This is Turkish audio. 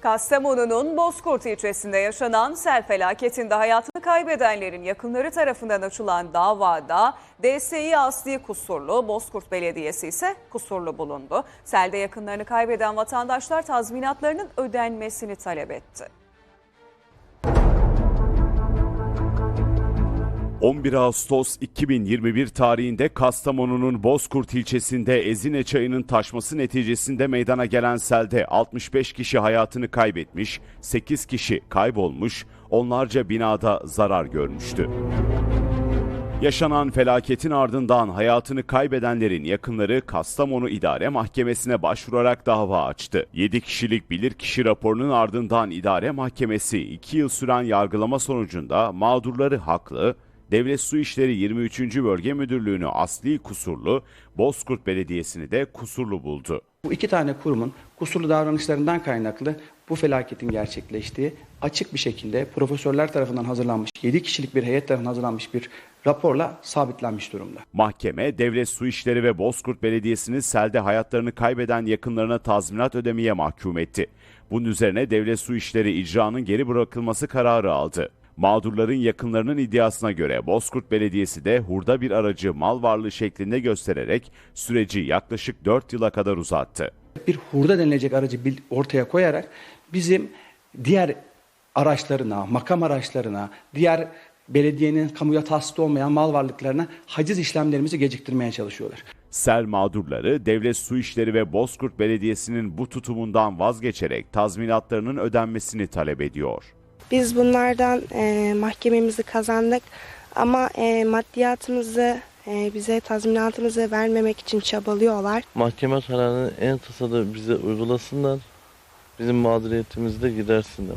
Kastamonu'nun Bozkurt ilçesinde yaşanan sel felaketinde hayatını kaybedenlerin yakınları tarafından açılan davada DSİ Asli kusurlu, Bozkurt Belediyesi ise kusurlu bulundu. Selde yakınlarını kaybeden vatandaşlar tazminatlarının ödenmesini talep etti. 11 Ağustos 2021 tarihinde Kastamonu'nun Bozkurt ilçesinde Ezine çayının taşması neticesinde meydana gelen selde 65 kişi hayatını kaybetmiş, 8 kişi kaybolmuş, onlarca binada zarar görmüştü. Yaşanan felaketin ardından hayatını kaybedenlerin yakınları Kastamonu İdare Mahkemesi'ne başvurarak dava açtı. 7 kişilik bilirkişi raporunun ardından İdare Mahkemesi 2 yıl süren yargılama sonucunda mağdurları haklı, Devlet Su İşleri 23. Bölge Müdürlüğü'nü asli kusurlu, Bozkurt Belediyesi'ni de kusurlu buldu. Bu iki tane kurumun kusurlu davranışlarından kaynaklı bu felaketin gerçekleştiği açık bir şekilde profesörler tarafından hazırlanmış, 7 kişilik bir heyet tarafından hazırlanmış bir raporla sabitlenmiş durumda. Mahkeme, Devlet Su İşleri ve Bozkurt Belediyesi'ni selde hayatlarını kaybeden yakınlarına tazminat ödemeye mahkum etti. Bunun üzerine Devlet Su İşleri icranın geri bırakılması kararı aldı. Mağdurların yakınlarının iddiasına göre Bozkurt Belediyesi de hurda bir aracı mal varlığı şeklinde göstererek süreci yaklaşık 4 yıla kadar uzattı. Bir hurda denilecek aracı ortaya koyarak bizim diğer araçlarına, makam araçlarına, diğer belediyenin kamuya tahsis olmayan mal varlıklarına haciz işlemlerimizi geciktirmeye çalışıyorlar. Sel mağdurları Devlet Su İşleri ve Bozkurt Belediyesi'nin bu tutumundan vazgeçerek tazminatlarının ödenmesini talep ediyor. Biz bunlardan e, mahkememizi kazandık ama e, maddiyatımızı e, bize tazminatımızı vermemek için çabalıyorlar. Mahkeme kararını en kısa da bize uygulasınlar. Bizim mağduriyetimizi de gidersinler.